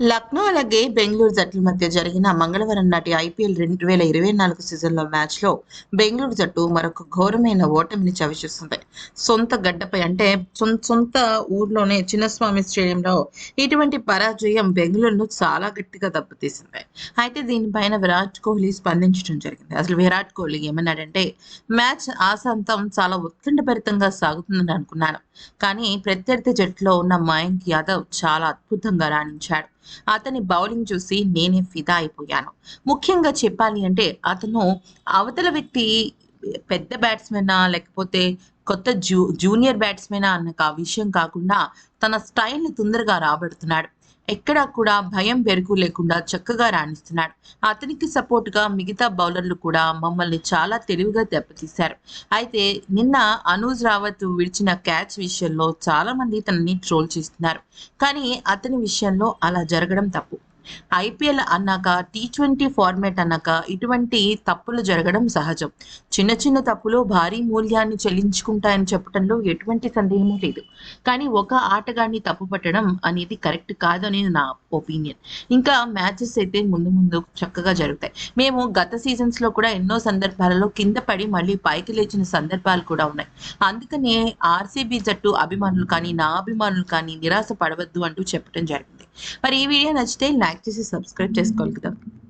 లక్నో అలాగే బెంగళూరు జట్ల మధ్య జరిగిన మంగళవారం నాటి ఐపీఎల్ రెండు వేల ఇరవై నాలుగు సీజన్లో మ్యాచ్లో బెంగళూరు జట్టు మరొక ఘోరమైన ఓటమిని చవిచూస్తుంది. సొంత గడ్డపై అంటే సొంత ఊర్లోనే చిన్నస్వామి స్టేడియంలో ఇటువంటి పరాజయం బెంగళూరును చాలా గట్టిగా దెబ్బతీసింది. అయితే దీనిపైన విరాట్ కోహ్లీ స్పందించడం జరిగింది. అసలు విరాట్ కోహ్లీ ఏమన్నాడంటే మ్యాచ్ ఆశాంతం చాలా ఉత్కంఠభరితంగా సాగుతుందని అనుకున్నాను. కానీ ప్రత్యర్థి జట్టులో ఉన్న మయాంక్ యాదవ్ చాలా అద్భుతంగా రాణించాడు. అతని బౌలింగ్ చూసి నేనే ఫిదా అయిపోయాను. ముఖ్యంగా చెప్పాలి అంటే అతను అవతల వ్యక్తి పెద్ద బ్యాట్స్మెనా లేకపోతే కొత్త జూ జూనియర్ బ్యాట్స్మెనా అన్న విషయం కాకుండా తన స్టైల్ని తొందరగా రాబడుతున్నాడు. ఎక్కడా కూడా భయం బెరుకు లేకుండా చక్కగా రాణిస్తున్నాడు. అతనికి సపోర్ట్గా మిగతా బౌలర్లు కూడా మమ్మల్ని చాలా తెలివిగా దెబ్బతీశారు. అయితే నిన్న అనూజ్ రావత్ విడిచిన క్యాచ్ విషయంలో చాలా మంది తనని ట్రోల్ చేస్తున్నారు. కానీ అతని విషయంలో అలా జరగడం తప్పు. ఐపీఎల్ అన్నాక టీ ట్వంటీ ఫార్మాట్ అన్నాక ఇటువంటి తప్పులు జరగడం సహజం. చిన్న చిన్న తప్పులు భారీ మూల్యాన్ని చెల్లించుకుంటాయని చెప్పడంలో ఎటువంటి సందేహము లేదు. కానీ ఒక ఆటగాడిని తప్పు పట్టడం అనేది కరెక్ట్ కాదని నా ఒపీనియన్. ఇంకా మ్యాచెస్ అయితే ముందు ముందు చక్కగా జరుగుతాయి. మేము గత సీజన్స్లో కూడా ఎన్నో సందర్భాలలో కింద పడి మళ్ళీ పైకి లేచిన సందర్భాలు కూడా ఉన్నాయి. అందుకనే ఆర్సీబీ జట్టు అభిమానులు కానీ నా అభిమానులు కానీ నిరాశ పడవద్దు అంటూ చెప్పడం జరిగింది. మరి ఈ వీడియో నచ్చితే లైక్ చేసి సబ్స్క్రైబ్ చేసుకోవాలి కదా.